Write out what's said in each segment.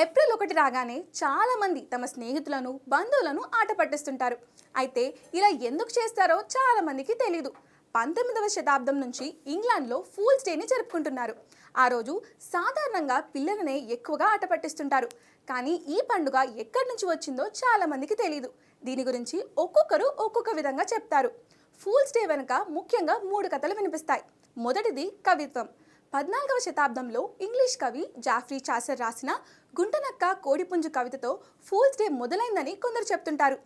April ఒకటి రాగానే చాలామంది తమ స్నేహితులను బంధువులను ఆట పట్టిస్తుంటారు. అయితే ఇలా ఎందుకు చేస్తారో చాలామందికి తెలియదు పంతొమ్మిదవ శతాబ్దం నుంచి ఇంగ్లాండ్లో ఫూల్స్ డేని జరుపుకుంటున్నారు. ఆ రోజు సాధారణంగా పిల్లలనే ఎక్కువగా ఆట పట్టిస్తుంటారు. కానీ ఈ పండుగ ఎక్కడి నుంచి వచ్చిందో చాలామందికి తెలియదు దీని గురించి ఒక్కొక్కరు ఒక్కొక్క విధంగా చెప్తారు. ఫూల్స్ డే వెనుక ముఖ్యంగా మూడు కథలు వినిపిస్తాయి. మొదటిది కవిత్వం. పద్నాలుగవ శతాబ్దంలో ఇంగ్లీష్ కవి జాఫ్రీ చాసర్ రాసిన గుంటనక్క కోడిపుంజు కవితతో ఫూల్స్ డే మొదలైందని కొందరు చెప్తుంటారు.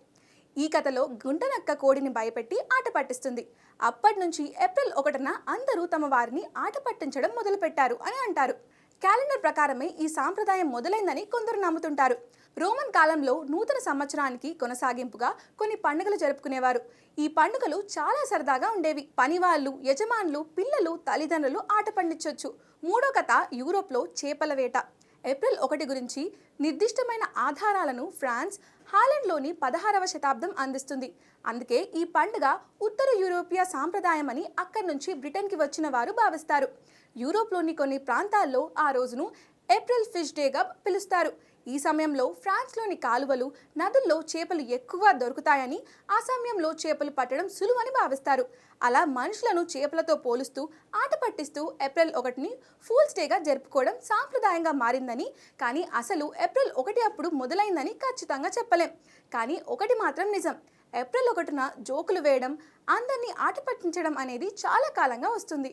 ఈ కథలో గుంటనక్క కోడిని భయపెట్టి ఆట పట్టిస్తుంది. అప్పటి నుంచి ఏప్రిల్ ఒకటిన అందరూ తమ వారిని ఆట పట్టించడం మొదలుపెట్టారు అని అంటారు. క్యాలెండర్ ప్రకారమే ఈ సాంప్రదాయం మొదలైందని కొందరు నమ్ముతుంటారు. రోమన్ కాలంలో నూతన సంవత్సరానికి కొనసాగింపుగా కొన్ని పండుగలు జరుపుకునేవారు. ఈ పండుగలు చాలా సరదాగా ఉండేవి. పనివాళ్ళు యజమానులు పిల్లలు తల్లిదండ్రులు ఆట పండించవచ్చు మూడో కథ యూరోప్లో చేపల వేట. ఏప్రిల్ ఒకటి గురించి నిర్దిష్టమైన ఆధారాలను ఫ్రాన్స్ హాలండ్లోని పదహారవ శతాబ్దం అందిస్తుంది. అందుకే ఈ పండుగ ఉత్తర యూరోపియా సాంప్రదాయం అని అక్కడి నుంచి బ్రిటన్కి వచ్చిన వారు భావిస్తారు. యూరోప్లోని కొన్ని ప్రాంతాల్లో ఆ రోజును ఏప్రిల్ ఫిష్ డేగా పిలుస్తారు. ఈ సమయంలో ఫ్రాన్స్లోని కాలువలు నదుల్లో చేపలు ఎక్కువ దొరుకుతాయని ఆ సమయంలో చేపలు పట్టడం సులువని భావిస్తారు. అలా మనుషులను చేపలతో పోలుస్తూ ఆట పట్టిస్తూ ఏప్రిల్ ఒకటిని ఫూల్స్ డేగా జరుపుకోవడం సాంప్రదాయంగా మారిందని కానీ అసలు ఏప్రిల్ ఒకటి అప్పుడు మొదలైందని ఖచ్చితంగా చెప్పలేం. కానీ ఒకటి మాత్రం నిజం. ఏప్రిల్ ఒకటిన జోకులు వేయడం అందరినీ ఆట పట్టించడం అనేది చాలా కాలంగా వస్తుంది.